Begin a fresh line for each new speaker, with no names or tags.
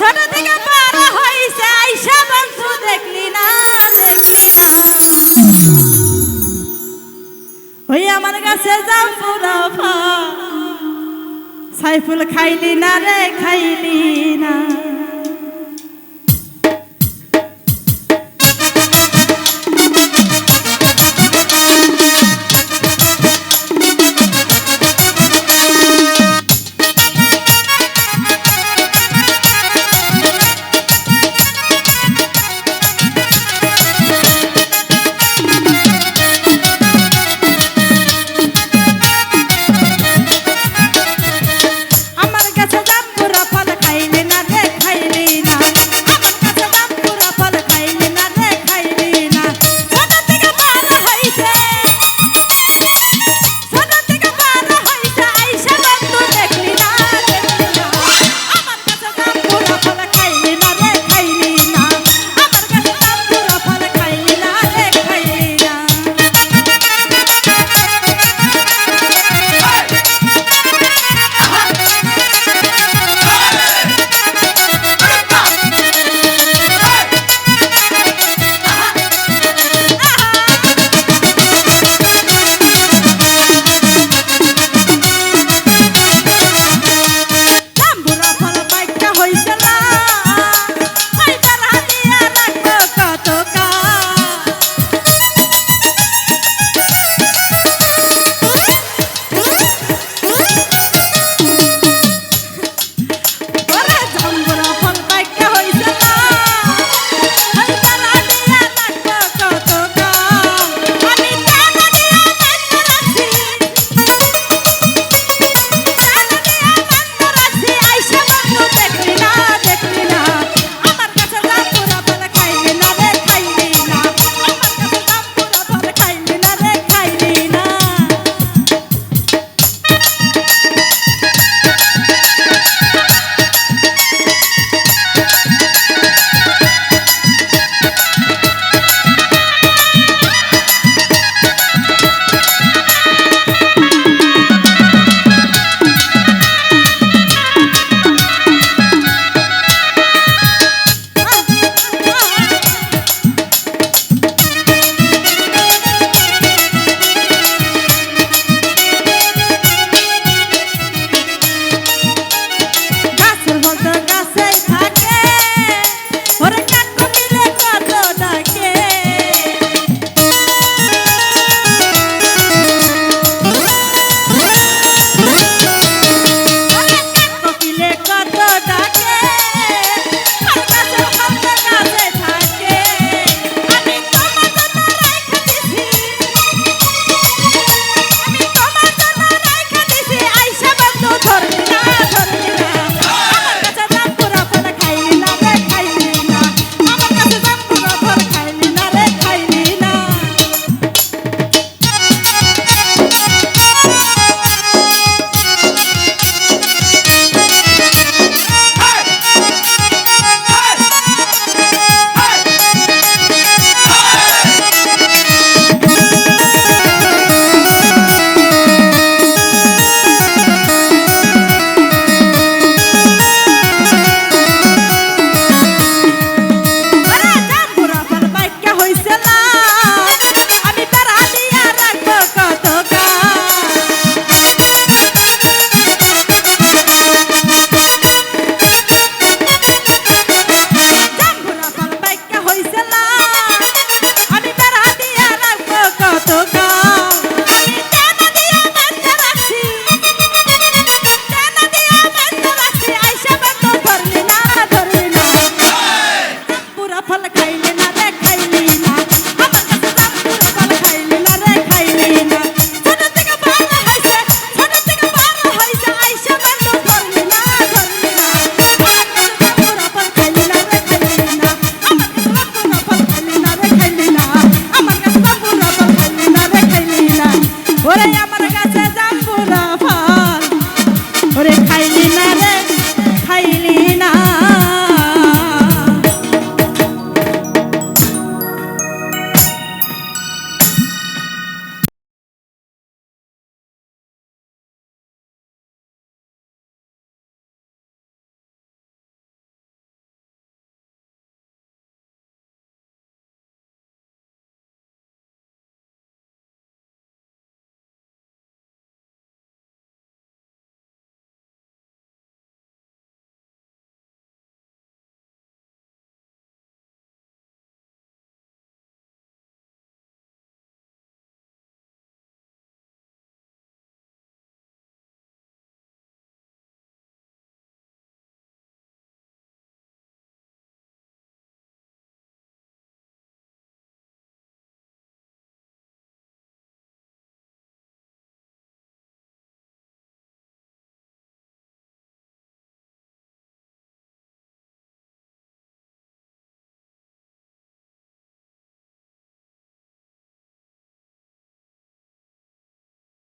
ছোট থেকে বড় হইছে, আইসা বন্ধু দেখলি না দেখলি না। ওই আমার কাছে যাও পুরো সাইফুল খাইলি না রে, খাইলি না।